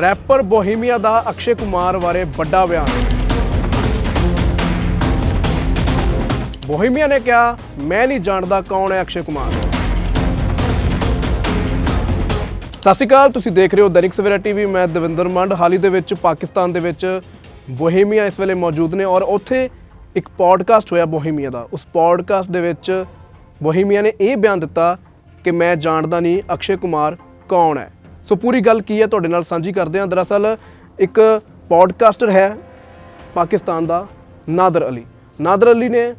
Wrapper Bohemia ਦਾ ਅਕਸ਼ੇ ਕੁਮਾਰ ਬਾਰੇ ਵੱਡਾ ਬਿਆਨ। ਬੋਹੀਮੀਆ ਨੇ ਕਿਹਾ, ਮੈਂ ਨਹੀਂ ਜਾਣਦਾ ਕੌਣ ਹੈ ਅਕਸ਼ੇ ਕੁਮਾਰ। ਸਤਿ ਸ਼੍ਰੀ ਅਕਾਲ, ਤੁਸੀਂ ਦੇਖ ਰਹੇ ਹੋ ਦੈਨਿਕ ਸਵੇਰਾ ਟੀਵੀ। ਮੈਂ ਦਵਿੰਦਰ ਮੰਡ, ਹਾਲ ਹੀ ਦੇ ਵਿੱਚ ਪਾਕਿਸਤਾਨ ਦੇ ਵਿੱਚ ਬੋਹੀਮੀਆ ਇਸ ਵੇਲੇ ਮੌਜੂਦ ਨੇ ਔਰ ਉੱਥੇ ਇੱਕ ਪੋਡਕਾਸਟ ਹੋਇਆ ਬੋਹੀਮੀਆ ਦਾ। ਉਸ ਪੋਡਕਾਸਟ ਦੇ ਵਿੱਚ ਬੋਹੀਮੀਆ ਨੇ ਇਹ ਬਿਆਨ ਦਿੱਤਾ ਕਿ ਮੈਂ ਜਾਣਦਾ ਨਹੀਂ ਅਕਸ਼ੇ ਕੁਮਾਰ ਕੌਣ ਹੈ। ਸੋ ਪੂਰੀ ਗੱਲ ਕੀ ਹੈ ਤੁਹਾਡੇ ਨਾਲ ਸਾਂਝੀ ਕਰਦੇ ਹਾਂ। ਦਰਅਸਲ ਇੱਕ ਪੋਡਕਾਸਟਰ ਹੈ ਪਾਕਿਸਤਾਨ ਦਾ, ਨਾਦਰ ਅਲੀ। ਨਾਦਰ ਅਲੀ ਨੇ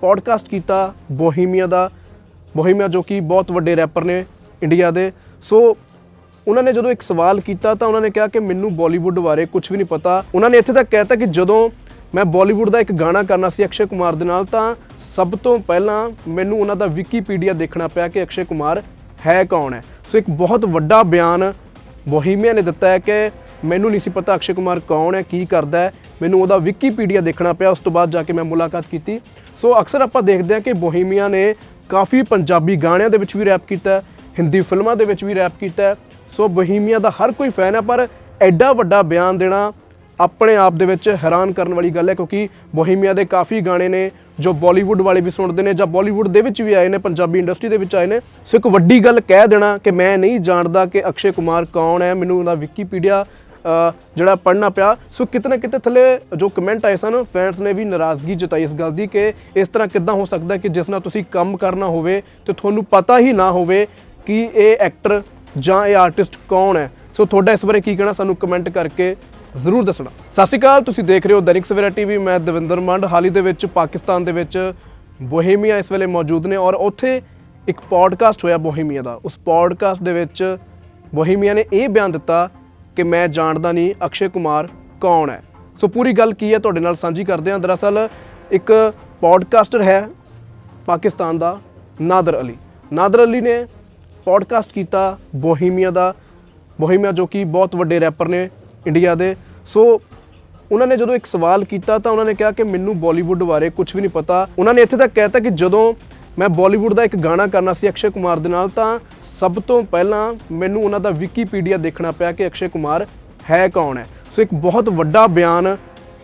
ਪੋਡਕਾਸਟ ਕੀਤਾ ਬੋਹੀਮੀਆ ਦਾ। ਬੋਹੀਮੀਆ ਜੋ ਕਿ ਬਹੁਤ ਵੱਡੇ ਰੈਪਰ ਨੇ ਇੰਡੀਆ ਦੇ। ਸੋ ਉਹਨਾਂ ਨੇ ਜਦੋਂ ਇੱਕ ਸਵਾਲ ਕੀਤਾ ਤਾਂ ਉਹਨਾਂ ਨੇ ਕਿਹਾ ਕਿ ਮੈਨੂੰ ਬਾਲੀਵੁੱਡ ਬਾਰੇ ਕੁਝ ਵੀ ਨਹੀਂ ਪਤਾ। ਉਹਨਾਂ ਨੇ ਇੱਥੇ ਤੱਕ ਕਹਿਤਾ ਕਿ ਜਦੋਂ ਮੈਂ ਬਾਲੀਵੁੱਡ ਦਾ ਇੱਕ ਗਾਣਾ ਕਰਨਾ ਸੀ ਅਕਸ਼ੇ ਕੁਮਾਰ ਦੇ ਨਾਲ ਤਾਂ ਸਭ ਤੋਂ ਪਹਿਲਾਂ ਮੈਨੂੰ ਉਹਨਾਂ ਦਾ ਵਿਕੀਪੀਡੀਆ ਦੇਖਣਾ ਪਿਆ ਕਿ ਅਕਸ਼ੇ ਕੁਮਾਰ ਹੈ ਕੌਣ ਹੈ? ਸੋ ਇੱਕ ਬਹੁਤ ਵੱਡਾ ਬਿਆਨ ਬੋਹੀਮੀਆ ਨੇ ਦਿੱਤਾ ਹੈ ਕਿ ਮੈਨੂੰ ਨਹੀਂ ਸੀ ਪਤਾ ਅਕਸ਼ੇ ਕੁਮਾਰ ਕੌਣ ਹੈ, ਕੀ ਕਰਦਾ ਹੈ। ਮੈਨੂੰ ਉਹਦਾ ਵਿਕੀਪੀਡੀਆ ਦੇਖਣਾ ਪਿਆ, ਉਸ ਤੋਂ ਬਾਅਦ ਜਾ ਕੇ ਮੈਂ ਮੁਲਾਕਾਤ ਕੀਤੀ। ਸੋ ਅਕਸਰ ਆਪਾਂ ਦੇਖਦੇ ਹਾਂ ਕਿ ਬੋਹੀਮੀਆ ਨੇ ਕਾਫੀ ਪੰਜਾਬੀ ਗਾਣਿਆਂ ਦੇ ਵਿੱਚ ਵੀ ਰੈਪ ਕੀਤਾ ਹਿੰਦੀ ਫਿਲਮਾਂ ਦੇ ਵਿੱਚ ਵੀ ਰੈਪ ਕੀਤਾ ਸੋ ਬੋਹੀਮੀਆ ਦਾ ਹਰ ਕੋਈ ਫੈਨ ਹੈ, ਪਰ ਐਡਾ ਵੱਡਾ ਬਿਆਨ ਦੇਣਾ ਆਪਣੇ ਆਪ ਦੇ ਵਿੱਚ ਹੈਰਾਨ ਕਰਨ ਵਾਲੀ ਗੱਲ ਹੈ, ਕਿਉਂਕਿ ਬੋਹੀਮੀਆ ਦੇ ਕਾਫੀ ਗਾਣੇ ਨੇ ਜੋ ਬਾਲੀਵੁੱਡ ਵਾਲੇ ਵੀ ਸੁਣਦੇ ਨੇ ਜਾਂ ਬਾਲੀਵੁੱਡ ਦੇ ਵਿੱਚ ਵੀ ਆਏ ਨੇ, ਪੰਜਾਬੀ ਇੰਡਸਟਰੀ ਦੇ ਵਿੱਚ ਆਏ ਨੇ। ਸੋ ਇੱਕ ਵੱਡੀ ਗੱਲ ਕਹਿ ਦੇਣਾ ਕਿ ਮੈਂ ਨਹੀਂ ਜਾਣਦਾ ਕਿ ਅਕਸ਼ੇ ਕੁਮਾਰ ਕੌਣ ਹੈ। ਮੈਨੂੰ ਉਹਦਾ ਵਿਕੀਪੀਡੀਆ ਜਿਹੜਾ ਪੜ੍ਹਨਾ ਪਿਆ। ਸੋ ਕਿਤੇ ਨਾ ਕਿਤੇ ਥੱਲੇ ਜੋ ਕਮੈਂਟ ਆਏ ਸਨ ਫੈਨਸ ਨੇ ਵੀ ਨਾਰਾਜ਼ਗੀ ਜਤਾਈ ਇਸ ਗੱਲ ਦੀ ਕਿ ਇਸ ਤਰ੍ਹਾਂ ਕਿੱਦਾਂ ਹੋ ਸਕਦਾ ਕਿ ਜਿਸ ਨਾਲ ਤੁਸੀਂ ਕੰਮ ਕਰਨਾ ਹੋਵੇ ਤੇ ਤੁਹਾਨੂੰ ਪਤਾ ਹੀ ਨਾ ਹੋਵੇ ਕਿ ਇਹ ਐਕਟਰ ਜਾਂ ਇਹ ਆਰਟਿਸਟ ਕੌਣ ਹੈ। ਸੋ ਤੁਹਾਡਾ ਇਸ ਬਾਰੇ ਕੀ ਕਹਿਣਾ? ਸਾਨੂੰ ਕਮੈਂਟ ਕਰਕੇ ਜ਼ਰੂਰ ਦੱਸਣਾ। ਸਤਿ ਸ਼੍ਰੀ ਅਕਾਲ, ਤੁਸੀਂ ਦੇਖ ਰਹੇ ਹੋ ਦੈਨਿਕ ਸਵੇਰਾ ਟੀਵੀ, ਮੈਂ ਦਵਿੰਦਰ ਮੰਡ। ਹਾਲ ਹੀ ਦੇ ਵਿੱਚ ਪਾਕਿਸਤਾਨ ਦੇ ਵਿੱਚ ਬੋਹੀਮੀਆ ਇਸ ਵੇਲੇ ਮੌਜੂਦ ਨੇ ਔਰ ਉੱਥੇ ਇੱਕ ਪੋਡਕਾਸਟ ਹੋਇਆ ਬੋਹੀਮੀਆ ਦਾ। ਉਸ ਪੋਡਕਾਸਟ ਦੇ ਵਿੱਚ ਬੋਹੀਮੀਆ ਨੇ ਇਹ ਬਿਆਨ ਦਿੱਤਾ ਕਿ ਮੈਂ ਜਾਣਦਾ ਨਹੀਂ ਅਕਸ਼ੇ ਕੁਮਾਰ ਕੌਣ ਹੈ। ਸੋ ਪੂਰੀ ਗੱਲ ਕੀ ਹੈ ਤੁਹਾਡੇ ਨਾਲ ਸਾਂਝੀ ਕਰਦੇ ਹਾਂ। ਦਰਅਸਲ ਇੱਕ ਪੋਡਕਾਸਟਰ ਹੈ ਪਾਕਿਸਤਾਨ ਦਾ, ਨਾਦਰ ਅਲੀ। ਨਾਦਰ ਅਲੀ ਨੇ ਪੋਡਕਾਸਟ ਕੀਤਾ ਬੋਹੀਮੀਆ ਦਾ। ਬੋਹੀਮੀਆ ਜੋ ਕਿ ਬਹੁਤ ਵੱਡੇ ਰੈਪਰ ਨੇ ਇੰਡੀਆ ਦੇ। ਸੋ ਉਹਨਾਂ ਨੇ ਜਦੋਂ ਇੱਕ ਸਵਾਲ ਕੀਤਾ ਤਾਂ ਉਹਨਾਂ ਨੇ ਕਿਹਾ ਕਿ ਮੈਨੂੰ ਬਾਲੀਵੁੱਡ ਬਾਰੇ ਕੁਝ ਵੀ ਨਹੀਂ ਪਤਾ। ਉਹਨਾਂ ਨੇ ਇੱਥੇ ਤੱਕ ਕਹਿਤਾ ਕਿ ਜਦੋਂ ਮੈਂ ਬਾਲੀਵੁੱਡ ਦਾ ਇੱਕ ਗਾਣਾ ਕਰਨਾ ਸੀ ਅਕਸ਼ੇ ਕੁਮਾਰ ਦੇ ਨਾਲ, ਤਾਂ ਸਭ ਤੋਂ ਪਹਿਲਾਂ ਮੈਨੂੰ ਉਹਨਾਂ ਦਾ ਵਿਕੀਪੀਡੀਆ ਦੇਖਣਾ ਪਿਆ ਕਿ ਅਕਸ਼ੇ ਕੁਮਾਰ ਹੈ ਕੌਣ ਹੈ। ਸੋ ਇੱਕ ਬਹੁਤ ਵੱਡਾ ਬਿਆਨ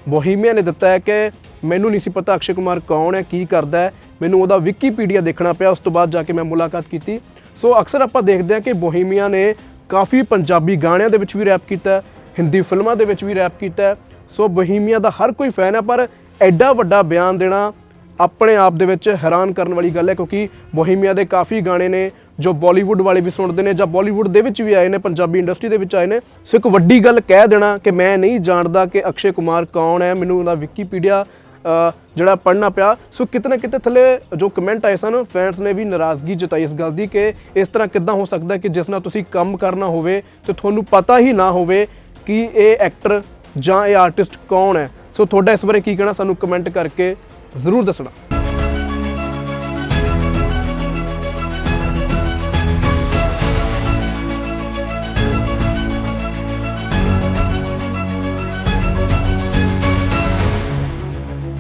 ਬੋਹੀਮੀਆ ਨੇ ਦਿੱਤਾ ਹੈ ਕਿ ਮੈਨੂੰ ਨਹੀਂ ਸੀ ਪਤਾ ਅਕਸ਼ੇ ਕੁਮਾਰ ਕੌਣ ਹੈ, ਕੀ ਕਰਦਾ ਹੈ। ਮੈਨੂੰ ਉਹਦਾ ਵਿਕੀਪੀਡੀਆ ਦੇਖਣਾ ਪਿਆ, ਉਸ ਤੋਂ ਬਾਅਦ ਜਾ ਕੇ ਮੈਂ ਮੁਲਾਕਾਤ ਕੀਤੀ। ਸੋ ਅਕਸਰ ਆਪਾਂ ਦੇਖਦੇ ਹਾਂ ਕਿ ਬੋਹੀਮੀਆ ਨੇ ਕਾਫੀ ਪੰਜਾਬੀ ਗਾਣਿਆਂ ਦੇ ਵਿੱਚ ਵੀ ਰੈਪ ਕੀਤਾ ਹਿੰਦੀ ਫਿਲਮਾਂ ਦੇ ਵਿੱਚ ਵੀ ਰੈਪ ਕੀਤਾ ਹੈ। ਸੋ ਬੋਹੀਮੀਆ ਦਾ ਹਰ ਕੋਈ ਫੈਨ ਹੈ, ਪਰ ਐਡਾ ਵੱਡਾ ਬਿਆਨ ਦੇਣਾ ਆਪਣੇ ਆਪ ਦੇ ਵਿੱਚ ਹੈਰਾਨ ਕਰਨ ਵਾਲੀ ਗੱਲ ਹੈ, ਕਿਉਂਕਿ ਬੋਹੀਮੀਆ ਦੇ ਕਾਫੀ ਗਾਣੇ ਨੇ ਜੋ ਬਾਲੀਵੁੱਡ ਵਾਲੇ ਵੀ ਸੁਣਦੇ ਨੇ ਜਾਂ ਬਾਲੀਵੁੱਡ ਦੇ ਵਿੱਚ ਵੀ ਆਏ ਨੇ, ਪੰਜਾਬੀ ਇੰਡਸਟਰੀ ਦੇ ਵਿੱਚ ਆਏ ਨੇ। ਸੋ ਇੱਕ ਵੱਡੀ ਗੱਲ ਕਹਿ ਦੇਣਾ ਕਿ ਮੈਂ ਨਹੀਂ ਜਾਣਦਾ ਕਿ ਅਕਸ਼ੇ ਕੁਮਾਰ ਕੌਣ ਹੈ। ਮੈਨੂੰ ਉਹਦਾ ਵਿਕੀਪੀਡੀਆ ਜਿਹੜਾ ਪੜ੍ਹਨਾ ਪਿਆ। ਸੋ ਕਿਤੇ ਨਾ ਕਿਤੇ ਥੱਲੇ ਜੋ ਕਮੈਂਟ ਆਏ ਸਨ ਫੈਨਸ ਨੇ ਵੀ ਨਾਰਾਜ਼ਗੀ ਜਤਾਈ ਇਸ ਗੱਲ ਦੀ ਕਿ ਇਸ ਤਰ੍ਹਾਂ ਕਿੱਦਾਂ ਹੋ ਸਕਦਾ ਕਿ ਜਿਸ ਨਾਲ ਤੁਸੀਂ ਕੰਮ ਕਰਨਾ ਹੋਵੇ ਤੇ ਤੁਹਾਨੂੰ ਪਤਾ ਹੀ ਨਾ ਹੋਵੇ ਕਿ ਇਹ ਐਕਟਰ ਜਾਂ ਇਹ ਆਰਟਿਸਟ ਕੌਣ ਹੈ? ਸੋ ਤੁਹਾਡਾ ਇਸ ਬਾਰੇ ਕੀ ਕਹਿਣਾ? ਸਾਨੂੰ ਕਮੈਂਟ ਕਰਕੇ ਜ਼ਰੂਰ ਦੱਸਣਾ।